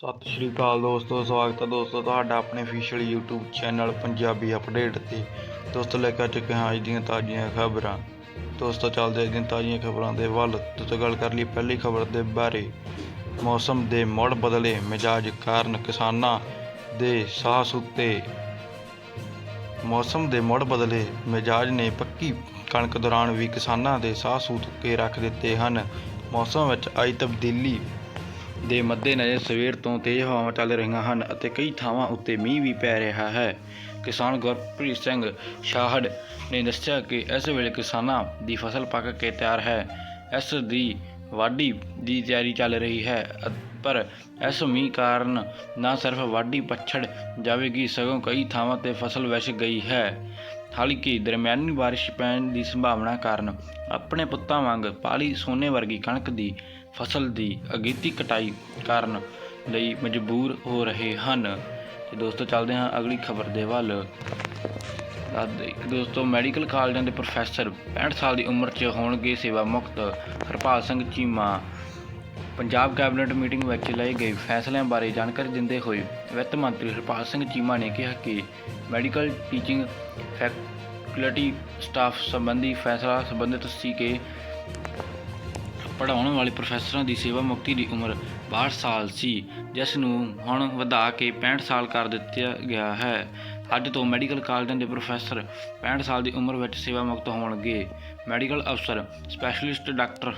ਸਤਿ ਸ਼੍ਰੀ ਅਕਾਲ ਦੋਸਤੋ, ਸਵਾਗਤ ਹੈ ਦੋਸਤੋ ਤੁਹਾਡਾ ਆਪਣੇ official YouTube channel Punjabi update ਤੇ। ਦੋਸਤੋ, ਲੈ ਕੇ ਆ ਚੁੱਕੇ ਹਾਂ ਅੱਜ ਦੀਆਂ ਤਾਜ਼ੀਆਂ ਖਬਰਾਂ। ਦੋਸਤੋ, ਚੱਲਦੇ ਅੱਜ ਦੀਆਂ ਤਾਜ਼ੀਆਂ ਖਬਰਾਂ ਦੇ ਵੱਲ। ਦੋਸਤੋ, ਗੱਲ ਕਰ ਲਈ ਪਹਿਲੀ ਖਬਰ ਦੇ ਬਾਰੇ। ਮੌਸਮ ਦੇ ਮੁੜ ਬਦਲੇ ਮਿਜਾਜ ਕਾਰਨ ਕਿਸਾਨਾਂ ਦੇ ਸਾਹ ਸੁੱਤੇ ਮੌਸਮ ਦੇ ਮੁੜ ਬਦਲੇ ਮਿਜਾਜ ਨੇ ਪੱਕੀ ਕਣਕ ਦੌਰਾਨ ਵੀ ਕਿਸਾਨਾਂ ਦੇ ਸਾਹ ਸੂਤ ਕੇ ਰੱਖ ਦਿੱਤੇ ਹਨ। ਮੌਸਮ ਵਿੱਚ ਆਈ ਤਬਦੀਲੀ ਦੇ ਮੱਦੇਨਜ਼ਰ ਸਵੇਰ ਤੋਂ ਤੇਜ਼ ਹਵਾਵਾਂ ਚੱਲ ਰਹੀਆਂ ਹਨ ਅਤੇ ਕਈ ਥਾਵਾਂ ਉੱਤੇ ਮੀਂਹ ਵੀ ਪੈ ਰਿਹਾ ਹੈ। ਕਿਸਾਨ ਗੁਰਪ੍ਰੀਤ ਸਿੰਘ ਸ਼ਾਹੜ ਨੇ ਦੱਸਿਆ ਕਿ ਇਸ ਵੇਲੇ ਕਿਸਾਨਾਂ ਦੀ ਫਸਲ ਪੱਕ ਕੇ ਤਿਆਰ ਹੈ। ਇਸ ਦੀ ਵਾਢੀ ਦੀ ਤਿਆਰੀ ਚੱਲ ਰਹੀ ਹੈ ਪਰ ਇਸ ਮੀਂਹ ਕਾਰਨ ਨਾ ਸਿਰਫ ਵਾਢੀ ਪਛੜ ਜਾਵੇਗੀ, ਸਗੋਂ ਕਈ ਥਾਵਾਂ ਤੇ ਫਸਲ ਵਿਛ ਗਈ ਹੈ। ਹਾਲਾਂਕਿ ਦਰਮਿਆਨੀ ਬਾਰਿਸ਼ ਪੈਣ ਦੀ ਸੰਭਾਵਨਾ ਕਾਰਨ ਆਪਣੇ ਪੁੱਤਾਂ ਵਾਂਗ ਪਾਲੀ ਸੋਨੇ ਵਰਗੀ ਕਣਕ ਦੀ ਫਸਲ ਦੀ ਅਗੇਤੀ ਕਟਾਈ ਕਰਨ ਲਈ ਮਜਬੂਰ ਹੋ ਰਹੇ ਹਨ। ਤੇ ਦੋਸਤੋ, ਚੱਲਦੇ ਹਾਂ ਅਗਲੀ ਖਬਰ ਦੇ ਵੱਲ। ਇੱਕ ਦੋਸਤੋ, ਮੈਡੀਕਲ ਕਾਲਜਾਂ ਦੇ ਪ੍ਰੋਫੈਸਰ 65 ਸਾਲ ਦੀ ਉਮਰ 'ਚ ਹੋਣਗੇ ਸੇਵਾ ਮੁਕਤ ਹਰਪਾਲ ਸਿੰਘ ਚੀਮਾ। ਪੰਜਾਬ ਕੈਬਨਿਟ ਮੀਟਿੰਗ ਵਿੱਚ ਲਏ ਗਏ ਫੈਸਲਿਆਂ ਬਾਰੇ ਜਾਣਕਾਰੀ ਦਿੰਦੇ ਹੋਏ ਵਿੱਤ ਮੰਤਰੀ ਹਰਪਾਲ ਸਿੰਘ ਚੀਮਾ ਨੇ ਕਿਹਾ ਕਿ ਮੈਡੀਕਲ ਟੀਚਿੰਗ ਫੈਕਲਟੀ ਸਟਾਫ ਸੰਬੰਧੀ ਫੈਸਲਾ ਸੰਬੰਧਿਤ ਸੀ ਕਿ ਪੜ੍ਹਾਉਣ ਵਾਲੇ ਪ੍ਰੋਫੈਸਰਾਂ ਦੀ ਸੇਵਾ ਮੁਕਤੀ ਦੀ ਉਮਰ 62 ਸਾਲ ਸੀ, ਜਿਸ ਨੂੰ ਹੁਣ ਵਧਾ ਕੇ 65 ਸਾਲ ਕਰ ਦਿੱਤਾ ਗਿਆ ਹੈ। ਅੱਜ ਤੋਂ ਮੈਡੀਕਲ ਕਾਲਜਾਂ ਦੇ ਪ੍ਰੋਫੈਸਰ 65 ਸਾਲ ਦੀ ਉਮਰ ਵਿੱਚ ਸੇਵਾ ਮੁਕਤ ਹੋਣਗੇ। ਮੈਡੀਕਲ ਅਫਸਰ ਸਪੈਸ਼ਲਿਸਟ ਡਾਕਟਰ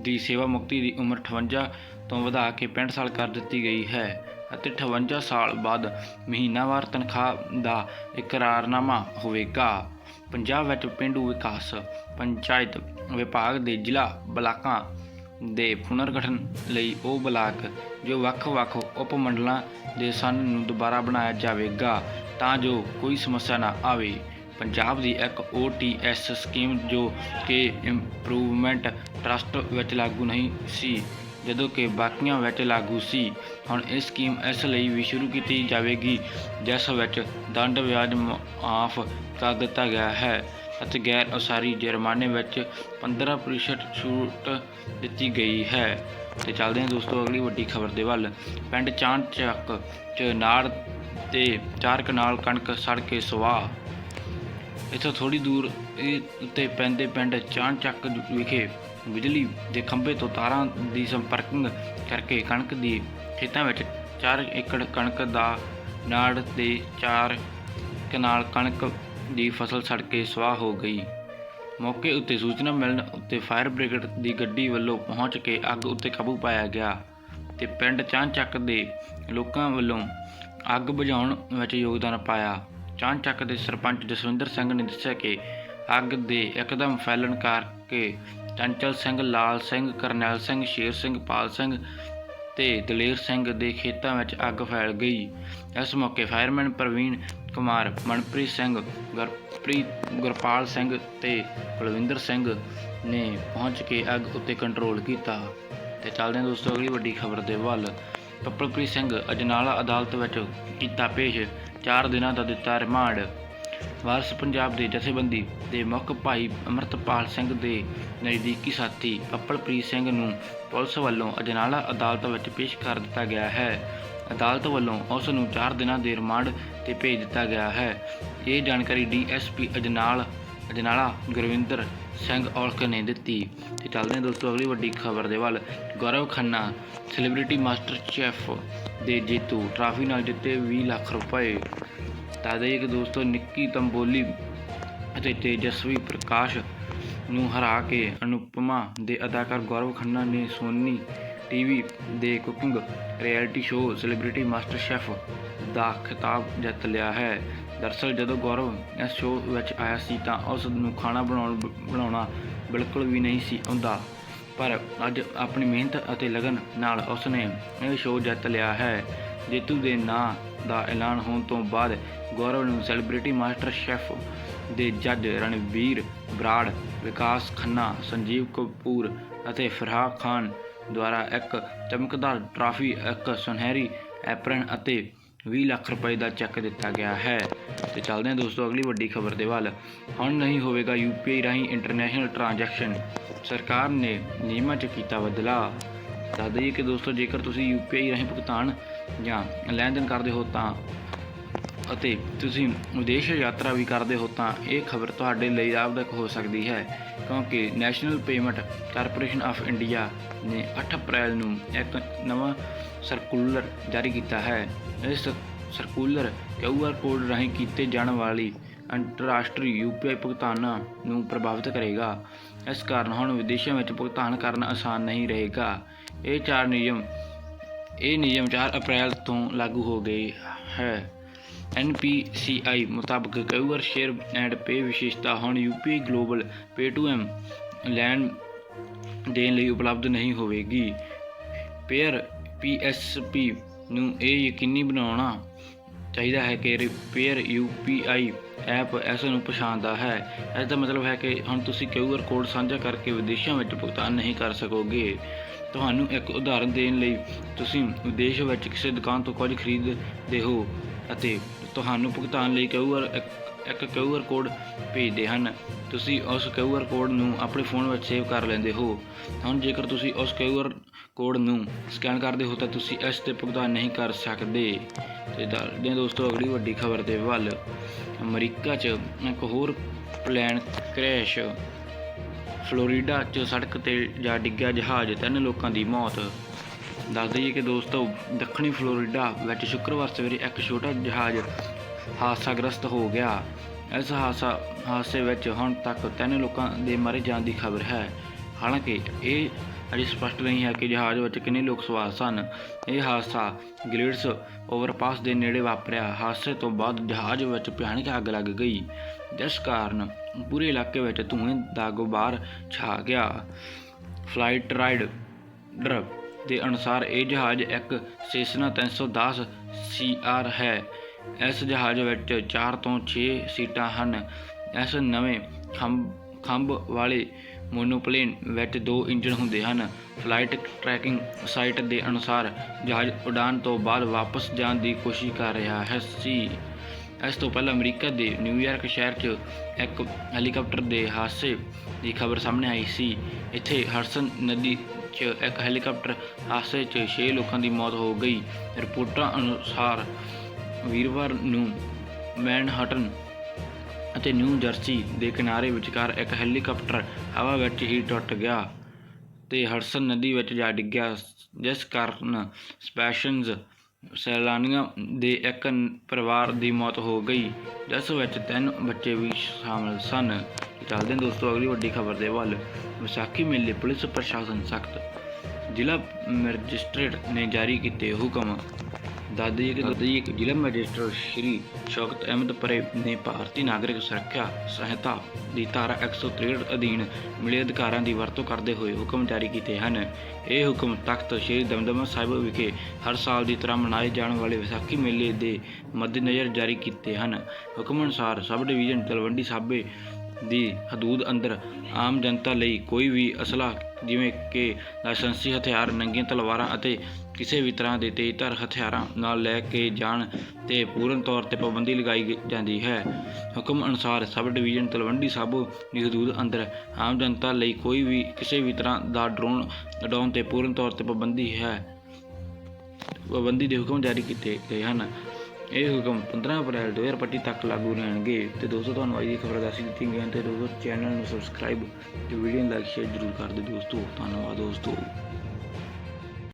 ਦੀ ਸੇਵਾ ਮੁਕਤੀ ਦੀ ਉਮਰ 58 ਤੋਂ ਵਧਾ ਕੇ 65 ਸਾਲ ਕਰ ਦਿੱਤੀ ਗਈ ਹੈ ਅਤੇ 58 ਸਾਲ ਬਾਅਦ ਮਹੀਨਾਵਾਰ ਤਨਖਾਹ ਦਾ ਇਕਰਾਰਨਾਮਾ ਹੋਵੇਗਾ। ਪੰਜਾਬ ਵਿੱਚ ਪਿੰਡੂ ਵਿਕਾਸ ਪੰਚਾਇਤ ਵਿਭਾਗ ਦੇ ਜ਼ਿਲ੍ਹਾ ਬਲਾਕਾਂ ਦੇ ਪੁਨਰਗਠਨ ਲਈ ਉਹ ਬਲਾਕ ਜੋ ਵੱਖ-ਵੱਖ ਉਪ ਮੰਡਲਾਂ ਦੇ ਸਨ ਨੂੰ ਦੁਬਾਰਾ ਬਣਾਇਆ ਜਾਵੇਗਾ ਤਾਂ ਜੋ ਕੋਈ ਸਮੱਸਿਆ ਨਾ ਆਵੇ। ਪੰਜਾਬ ਦੀ ਇੱਕ OTS ਸਕੀਮ ਜੋ ਕਿ ਇੰਪਰੂਵਮੈਂਟ ਟਰਸਟ ਵਿੱਚ ਲਾਗੂ ਨਹੀਂ ਸੀ, ਜਦੋਂ ਕਿ ਬਾਕੀਆਂ ਵਿੱਚ ਲਾਗੂ ਸੀ। ਹੁਣ ਇਹ ਸਕੀਮ ਇਸ ਲਈ ਵੀ ਸ਼ੁਰੂ ਕੀਤੀ ਜਾਵੇਗੀ, ਜਿਸ ਵਿੱਚ ਦੰਡ ਵਿਆਜ ਮਾਫ ਕਰ ਦਿੱਤਾ ਗਿਆ ਹੈ ਅਤੇ ਗੈਰ ਉਸਾਰੀ ਜੁਰਮਾਨੇ ਵਿੱਚ 15% ਛੂਟ ਦਿੱਤੀ ਗਈ ਹੈ। ਤੇ ਚੱਲਦੇ ਹਾਂ ਦੋਸਤੋ, ਅਗਲੀ ਵੱਡੀ ਖਬਰ ਦੇ ਵੱਲ। ਪਿੰਡ ਚਾਂਦ ਚੱਕ ਚ ਨਾੜ ਤੇ ਚਾਰ ਕਨਾਲ ਕਣਕ ਸੜ ਕੇ ਸੁਆਹ ਇੱਥੋਂ ਥੋੜੀ ਦੂਰ, ਇਹ ਉੱਤੇ ਪੈਂਦੇ ਪਿੰਡ ਚਾਂਚੱਕ ਵਿਖੇ ਬਿਜਲੀ ਦੇ ਖੰਭੇ ਤੋਂ ਤਾਰਾਂ ਦੀ ਸੰਪਰਕਿੰਗ ਕਰਕੇ ਕਣਕ ਦੀ ਖੇਤਾਂ ਵਿੱਚ 4 ਏਕੜ ਕਣਕ ਦਾ ਨਾੜ ਤੇ 4 ਕਨਾਲ ਕਣਕ ਦੀ ਫਸਲ ਸੜ ਕੇ ਸਵਾਹ ਹੋ ਗਈ। ਮੌਕੇ ਉੱਤੇ ਸੂਚਨਾ ਮਿਲਣ ਉੱਤੇ ਫਾਇਰ ਬ੍ਰਿਗੇਡ ਦੀ ਗੱਡੀ ਵੱਲੋਂ ਪਹੁੰਚ ਕੇ ਅੱਗ ਉੱਤੇ ਕਾਬੂ ਪਾਇਆ ਗਿਆ ਤੇ ਪਿੰਡ ਚਾਂਚੱਕ ਦੇ ਲੋਕਾਂ ਵੱਲੋਂ ਅੱਗ ਬੁਝਾਉਣ ਵਿੱਚ ਯੋਗਦਾਨ ਪਾਇਆ। ਚਾਂਚੱਕ ਦੇ ਸਰਪੰਚ ਜਸਵਿੰਦਰ ਸਿੰਘ ਨੇ ਦੱਸਿਆ ਕਿ ਅੱਗ ਦੇ ਇੱਕਦਮ ਫੈਲਣ ਕਰਕੇ ਚੰਚਲ ਸਿੰਘ, ਲਾਲ ਸਿੰਘ, ਕਰਨੈਲ ਸਿੰਘ, ਸ਼ੇਰ ਸਿੰਘ, ਪਾਲ ਸਿੰਘ ਤੇ ਦਲੇਰ ਸਿੰਘ ਦੇ ਖੇਤਾਂ ਵਿੱਚ ਅੱਗ ਫੈਲ ਗਈ। ਇਸ ਮੌਕੇ ਫਾਇਰਮੈਨ ਪ੍ਰਵੀਨ ਕੁਮਾਰ, ਮਨਪ੍ਰੀਤ ਸਿੰਘ, ਗੁਰਪ੍ਰੀਤ, ਗੁਰਪਾਲ ਸਿੰਘ ਤੇ ਬਲਵਿੰਦਰ ਸਿੰਘ ਨੇ ਪਹੁੰਚ ਕੇ ਅੱਗ ਉੱਤੇ ਕੰਟਰੋਲ ਕੀਤਾ। ਤੇ ਚੱਲਦੇ ਹਾਂ ਦੋਸਤੋ, ਅਗਲੀ ਵੱਡੀ ਖਬਰ ਦੇ ਵੱਲ। ਪੱਪਲਪ੍ਰੀਤ ਸਿੰਘ ਅਜਨਾਲਾ ਅਦਾਲਤ ਵਿੱਚ ਕੀਤਾ ਪੇਸ਼ 4 ਦਿਨਾਂ ਦਾ ਦਿੱਤਾ ਰਿਮਾਂਡ। ਵਾਰਸ ਪੰਜਾਬ ਦੇ ਜਥੇਬੰਦੀ ਦੇ ਮੁੱਖ ਭਾਈ ਅਮਰਤਪਾਲ ਸਿੰਘ ਦੇ ਨਜ਼ਦੀਕੀ ਸਾਥੀ ਪੱਪਲਪ੍ਰੀਤ ਸਿੰਘ ਨੂੰ ਪੁਲਿਸ ਵੱਲੋਂ ਅਜਨਾਲਾ ਅਦਾਲਤ ਵਿੱਚ ਪੇਸ਼ ਕਰ ਦਿੱਤਾ ਗਿਆ ਹੈ। ਅਦਾਲਤ ਵੱਲੋਂ ਉਸ ਨੂੰ 4 ਦਿਨਾਂ ਦੇ ਰਿਮਾਂਡ ਤੇ ਭੇਜ ਦਿੱਤਾ ਗਿਆ ਹੈ। ਇਹ ਜਾਣਕਾਰੀ ਡੀਐਸਪੀ ਅਜਨਾਲ, ਅਜਨਾਲਾ ਗੁਰਵਿੰਦਰ ਸਿੰਘ ਔਲਖ ਨੇ ਦਿੱਤੀ ਤੇ ਚੱਲਦੇ ਹਾਂ ਦੋਸਤੋ ਅਗਲੀ ਵੱਡੀ ਖਬਰ ਦੇ ਵੱਲ। Gaurav Khanna celebrity master chef ਦੇ ਜੇਤੂ ਟਰਾਫੀ ਨਾਲ ਜਿੱਤੇ 20 ਲੱਖ ਰੁਪਏ। ਤਾਂ ਦੇ ਇੱਕ ਦੋਸਤੋ ਨਿੱਕੀ ਤੰਬੋਲੀ ਅਤੇ ਤੇਜਸਵੀ ਪ੍ਰਕਾਸ਼ ਨੂੰ ਹਰਾ ਕੇ ਅਨੁਪਮਾ ਦੇ ਅਦਾਕਾਰ ਗੌਰਵ ਖੰਨਾ ਨੇ ਸੋਨੀ ਟੀਵੀ ਦੇ cooking, reality show, celebrity master chef ਦਾ ਖਿਤਾਬ ਜਿੱਤ ਲਿਆ ਹੈ। ਦਰਅਸਲ ਜਦੋਂ ਗੌਰਵ ਇਸ ਸ਼ੋਅ ਵਿੱਚ ਆਇਆ ਸੀ ਤਾਂ ਉਸ ਨੂੰ ਖਾਣਾ ਬਣਾਉਣ ਬਣਾਉਣਾ ਬਿਲਕੁਲ ਵੀ ਨਹੀਂ ਸੀ ਆਉਂਦਾ। ਪਰ ਅੱਜ ਆਪਣੀ ਮਿਹਨਤ ਅਤੇ ਲਗਨ ਨਾਲ ਉਸ ਨੇ ਇਹ ਸ਼ੋਅ ਜਿੱਤ ਲਿਆ ਹੈ। ਜੇਤੂ ਦੇ ਨਾਂ ਦਾ ਐਲਾਨ ਹੋਣ ਤੋਂ ਬਾਅਦ ਗੌਰਵ ਨੂੰ ਸੈਲੀਬ੍ਰਿਟੀ ਮਾਸਟਰ ਸ਼ੈਫ ਦੇ ਜੱਜ ਰਣਵੀਰ ਬਰਾੜ, ਵਿਕਾਸ ਖੰਨਾ, ਸੰਜੀਵ ਕਪੂਰ ਅਤੇ ਫਰਾਹ ਖਾਨ ਦੁਆਰਾ ਇੱਕ ਚਮਕਦਾਰ ਟਰਾਫੀ, ਇੱਕ ਸੁਨਹਿਰੀ ਐਪਰਨ ਅਤੇ 20 ਲੱਖ ਰੁਪਏ ਦਾ ਚੈੱਕ ਦਿੱਤਾ ਗਿਆ ਹੈ। ਤੇ ਚੱਲਦੇ ਹਾਂ ਦੋਸਤੋ, ਅਗਲੀ ਵੱਡੀ ਖਬਰ ਦੇ ਵੱਲ। ਹੁਣ ਨਹੀਂ ਹੋਵੇਗਾ ਯੂਪੀਆਈ ਰਾਹੀਂ ਇੰਟਰਨੈਸ਼ਨਲ ਟ੍ਰਾਂਜੈਕਸ਼ਨ ਸਰਕਾਰ ਨੇ ਨਿਯਮਾਂ 'ਚ ਕੀਤਾ ਬਦਲਾਅ। ਦੱਸ ਦਈਏ ਕਿ ਦੋਸਤੋ, ਜੇਕਰ ਤੁਸੀਂ ਯੂਪੀਆਈ ਰਾਹੀਂ ਭੁਗਤਾਨ ਜਾਂ ਲੈਣ ਦੇਣ ਕਰਦੇ ਹੋ ਤਾਂ ਅਤੇ ਤੁਸੀਂ ਵਿਦੇਸ਼ ਯਾਤਰਾ ਵੀ ਕਰਦੇ ਹੋ ਤਾਂ ਇਹ ਖਬਰ ਤੁਹਾਡੇ ਲਈ ਲਾਭਦਾਇਕ ਹੋ ਸਕਦੀ ਹੈ, ਕਿਉਂਕਿ national payment corporation of India ਨੇ 8 ਅਪ੍ਰੈਲ ਨੂੰ ਇੱਕ ਨਵਾਂ ਸਰਕੂਲਰ ਜਾਰੀ ਕੀਤਾ ਹੈ। ਇਸ ਸਰਕੂਲਰ ਕਿਊਆਰ ਕੋਡ ਰਾਹੀਂ ਕੀਤੇ ਜਾਣ ਵਾਲੀ ਅੰਤਰਰਾਸ਼ਟਰੀ ਯੂਪੀਆਈ ਭੁਗਤਾਨਾਂ ਨੂੰ ਪ੍ਰਭਾਵਿਤ ਕਰੇਗਾ। ਇਸ ਕਾਰਨ ਹੁਣ ਵਿਦੇਸ਼ਾਂ ਵਿੱਚ ਭੁਗਤਾਨ ਕਰਨਾ ਆਸਾਨ ਨਹੀਂ ਰਹੇਗਾ। ਇਹ ਚਾਰ ਨਿਯਮ, ਇਹ ਨਿਯਮ 4 ਅਪ੍ਰੈਲ ਤੋਂ ਲਾਗੂ ਹੋ ਗਏ ਹੈ। NPCI ਮੁਤਾਬਕ ਕਿਊਆਰ ਸ਼ੇਅਰ ਐਂਡ ਪੇ ਵਿਸ਼ੇਸ਼ਤਾ ਹੁਣ UPI ਗਲੋਬਲ Pay2M ਲੈਣ ਦੇਣ ਲਈ ਉਪਲਬਧ ਨਹੀਂ ਹੋਵੇਗੀ। ਪੇਅਰ PSP ਨੂੰ ਇਹ ਯਕੀਨੀ ਬਣਾਉਣਾ ਚਾਹੀਦਾ ਹੈ ਕਿ ਰਿਪੇਅਰ UPI ਐਪ ਇਸ ਨੂੰ ਪਛਾਣਦਾ ਹੈ। ਇਸ ਦਾ ਮਤਲਬ ਹੈ ਕਿ ਹੁਣ ਤੁਸੀਂ QR ਕੋਡ ਸਾਂਝਾ ਕਰਕੇ ਵਿਦੇਸ਼ਾਂ ਵਿੱਚ ਭੁਗਤਾਨ ਨਹੀਂ ਕਰ ਸਕੋਗੇ। ਤੁਹਾਨੂੰ ਇੱਕ ਉਦਾਹਰਨ ਦੇਣ ਲਈ ਤੁਸੀਂ ਵਿਦੇਸ਼ ਵਿੱਚ ਕਿਸੇ ਦੁਕਾਨ ਤੋਂ ਕੁਝ ਖਰੀਦਦੇ ਹੋ ਅਤੇ ਤੁਹਾਨੂੰ ਭੁਗਤਾਨ ਲਈ QR ਇੱਕ- ਇੱਕ QR ਕੋਡ ਭੇਜਦੇ ਹਨ। ਤੁਸੀਂ ਉਸ QR ਕੋਡ ਨੂੰ ਆਪਣੇ ਫੋਨ ਵਿੱਚ ਸੇਵ ਕਰ ਲੈਂਦੇ ਹੋ। ਹੁਣ ਜੇਕਰ ਤੁਸੀਂ ਉਸ QR ਕੋਡ ਨੂੰ ਸਕੈਨ ਕਰਦੇ ਹੋ, ਤਾਂ ਤੁਸੀਂ ਇਸ ਤੇ ਭੁਗਤਾਨ ਨਹੀਂ ਕਰ ਸਕਦੇ। ਤੇ ਦੱਸਦੇ ਹਾਂ ਦੋਸਤੋ, ਅਗਲੀ ਵੱਡੀ ਖਬਰ ਦੇ ਵੱਲ ਅਮਰੀਕਾ 'ਚ ਇੱਕ ਹੋਰ ਪਲੈਨ ਕ੍ਰੈਸ਼। ਫਲੋਰੀਡਾ 'ਚ ਸੜਕ ਤੇ ਜਾ ਡਿੱਗਿਆ ਜਹਾਜ਼, ਤਿੰਨ ਲੋਕਾਂ ਦੀ ਮੌਤ। ਦੱਸ ਦਈਏ ਕਿ ਦੋਸਤੋ, ਦੱਖਣੀ ਫਲੋਰੀਡਾ ਵਿੱਚ ਸ਼ੁੱਕਰਵਾਰ ਸਵੇਰੇ ਇੱਕ ਛੋਟਾ ਜਹਾਜ਼ ਹਾਦਸਾਗ੍ਰਸਤ ਹੋ ਗਿਆ। ਇਸ ਹਾਦਸਾ ਹਾਦਸੇ ਵਿੱਚ ਹੁਣ ਤੱਕ ਤਿੰਨ ਲੋਕਾਂ ਦੇ ਮਰੇ ਜਾਣ ਦੀ ਖਬਰ ਹੈ। ਹਾਲਾਂਕਿ ਇਹ ਅਜੇ ਸਪਸ਼ਟ ਨਹੀਂ ਹੈ ਕਿ ਜਹਾਜ਼ ਵਿੱਚ ਕਿੰਨੇ ਲੋਕ ਸਵਾਰ ਸਨ। ਇਹ ਹਾਦਸਾ ਗ੍ਰੇਡਸ ਓਵਰਪਾਸ ਦੇ ਨੇੜੇ ਵਾਪਰਿਆ। ਹਾਦਸੇ ਤੋਂ ਬਾਅਦ ਜਹਾਜ਼ ਵਿੱਚ ਭਿਆਨਕ ਅੱਗ ਲੱਗ ਗਈ। ਜਿਸ ਕਾਰਨ ਪੂਰੇ ਇਲਾਕੇ ਵਿੱਚ ਧੂਏ ਦਾ ਗੁਬਾਰ ਛਾ ਗਿਆ। ਫਲਾਈਟ ਰਾਈਡਰ ਦੇ ਅਨੁਸਾਰ ਇਹ ਜਹਾਜ਼ ਇੱਕ ਸੇਸਨਾ 310 ਸੀਆਰ ਹੈ। ਇਸ ਜਹਾਜ਼ ਵਿੱਚ 4 ਤੋਂ 6 ਸੀਟਾਂ ਹਨ। ਇਸ ਨਵੇਂ ਖੰਭ ਖੰਭ ਵਾਲੇ ਮੋਨੋਪਲੇਨ ਵਿੱਚ ਦੋ ਇੰਜਣ ਹੁੰਦੇ ਹਨ। ਫਲਾਈਟ ਟਰੈਕਿੰਗ ਸਾਈਟ ਦੇ ਅਨੁਸਾਰ ਜਹਾਜ਼ ਉਡਾਨ ਤੋਂ ਬਾਅਦ ਵਾਪਸ ਜਾਣ ਦੀ ਕੋਸ਼ਿਸ਼ ਕਰ ਰਿਹਾ ਹੈ। ਸੀ। ਇਸ ਤੋਂ ਪਹਿਲਾਂ ਅਮਰੀਕਾ ਦੇ ਨਿਊਯਾਰਕ ਸ਼ਹਿਰ 'ਚ ਇੱਕ ਹੈਲੀਕਾਪਟਰ ਦੇ ਹਾਦਸੇ ਦੀ ਖਬਰ ਸਾਹਮਣੇ ਆਈ ਸੀ। ਇੱਥੇ ਹਰਸਨ ਨਦੀ 'ਚ ਇੱਕ ਹੈਲੀਕਾਪਟਰ ਹਾਦਸੇ 'ਚ 6 ਲੋਕਾਂ ਦੀ ਮੌਤ ਹੋ ਗਈ। ਰਿਪੋਰਟਾਂ ਅਨੁਸਾਰ ਵੀਰਵਾਰ ਨੂੰ ਮੈਨਹਟਨ ਅਤੇ ਨਿਊ ਜਰਸੀ ਦੇ ਕਿਨਾਰੇ ਵਿਚਕਾਰ ਇੱਕ ਹੈਲੀਕਾਪਟਰ ਹਵਾ ਵਿੱਚ ਹੀ ਟੁੱਟ ਗਿਆ ਤੇ ਹਡਸਨ ਨਦੀ ਵਿੱਚ ਜਾ ਡਿੱਗਿਆ, ਜਿਸ ਕਾਰਨ ਸਪੈਸ਼ਨਜ਼ ਸੈਲਾਨੀਆਂ ਦੇ ਇੱਕ ਪਰਿਵਾਰ ਦੀ ਮੌਤ ਹੋ ਗਈ, ਜਿਸ ਵਿੱਚ ਤਿੰਨ ਬੱਚੇ ਵੀ ਸ਼ਾਮਲ ਸਨ। ਚੱਲਦੇ ਹਾਂ ਦੋਸਤੋ? ਅਗਲੀ ਵੱਡੀ ਖਬਰ ਦੇ ਵੱਲ ਵਿਸਾਖੀ ਮੇਲੇ ਪੁਲਿਸ ਪ੍ਰਸ਼ਾਸਨ ਸਖਤ ਜ਼ਿਲ੍ਹਾ ਮੈਜਿਸਟ੍ਰੇਟ ਨੇ ਜਾਰੀ ਕੀਤੇ ਹੁਕਮ। ਦਾਦੀ ਕਿ ਦਾਦੀ ਕਿ ਜ਼ਿਲ੍ਹਾ ਮੈਜਿਸਟ੍ਰੇਟ ਸ਼੍ਰੀ ਸ਼ੌਕਤ ਅਹਿਮਦ ਪਰੇ ਨੇ ਭਾਰਤੀ ਨਾਗਰਿਕ ਸੁਰੱਖਿਆ ਸਹਾਇਤਾ ਦੀ ਧਾਰਾ 163 ਅਧੀਨ ਮਿਲੇ ਅਧਿਕਾਰਾਂ ਦੀ ਵਰਤੋਂ ਕਰਦੇ ਹੋਏ ਹੁਕਮ ਜਾਰੀ ਕੀਤੇ ਹਨ। ਇਹ ਹੁਕਮ ਤਖਤ ਸ਼੍ਰੀ ਦਮਦਮਾ ਸਾਹਿਬ ਵਿਖੇ ਹਰ ਸਾਲ ਦੀ ਤਰ੍ਹਾਂ ਮਨਾਏ ਜਾਣ ਵਾਲੇ ਵਿਸਾਖੀ ਮੇਲੇ ਦੇ ਮੱਦੇਨਜ਼ਰ ਜਾਰੀ ਕੀਤੇ ਹਨ। ਹੁਕਮ ਅਨੁਸਾਰ ਸਬ ਡਿਵੀਜ਼ਨ ਤਲਵੰਡੀ ਸਾਬੇ ਦੀ ਹਦੂਦ ਅੰਦਰ ਆਮ ਜਨਤਾ ਲਈ ਕੋਈ ਵੀ ਅਸਲਾ ਜਿਵੇਂ ਕਿ ਲਾਇਸੈਂਸੀ ਹਥਿਆਰ, ਨੰਗੀਆਂ ਤਲਵਾਰਾਂ ਅਤੇ ਕਿਸੇ ਵੀ ਤਰ੍ਹਾਂ ਦੇ ਤੇਜ਼ਧਾਰ ਹਥਿਆਰਾਂ ਨਾਲ ਲੈ ਕੇ ਜਾਣ ਤੇ ਪੂਰਨ ਤੌਰ ਤੇ ਪਾਬੰਦੀ ਲਗਾਈ ਜਾਂਦੀ ਹੈ। ਹੁਕਮ ਅਨੁਸਾਰ ਸਬ ਡਿਵੀਜ਼ਨ ਤਲਵੰਡੀ ਸਾਬੋ ਦੀ ਹਦੂਦ ਅੰਦਰ ਆਮ ਜਨਤਾ ਲਈ ਕੋਈ ਵੀ, ਕਿਸੇ ਵੀ ਤਰ੍ਹਾਂ ਦਾ ਡਰੋਨ ਉਡਾਉਣ ਤੇ ਪੂਰਨ ਤੌਰ ਤੇ ਪਾਬੰਦੀ ਹੈ। ਪਾਬੰਦੀ ਦੇ ਹੁਕਮ ਜਾਰੀ ਕੀਤੇ ਗਏ ਹਨ। ਇਹ ਹੁਕਮ 15 ਅਪ੍ਰੈਲ 2025 ਤੱਕ ਲਾਗੂ ਰਹਿਣਗੇ ਤੇ ਦੋਸਤੋ, ਤੁਹਾਨੂੰ ਅੱਜ ਦੀ ਖਬਰ ਦੱਸੀ ਦਿੱਤੀ ਗਈ ਹੈ ਤੇ ਦੋਸਤੋ ਚੈਨਲ ਨੂੰ ਸਬਸਕ੍ਰਾਈਬ ਤੇ ਵੀਡੀਓ ਨੂੰ ਲਾਈਕ ਸ਼ੇਅਰ ਜ਼ਰੂਰ ਕਰ ਦਿਓ ਦੋਸਤੋ। ਧੰਨਵਾਦ ਦੋਸਤੋ।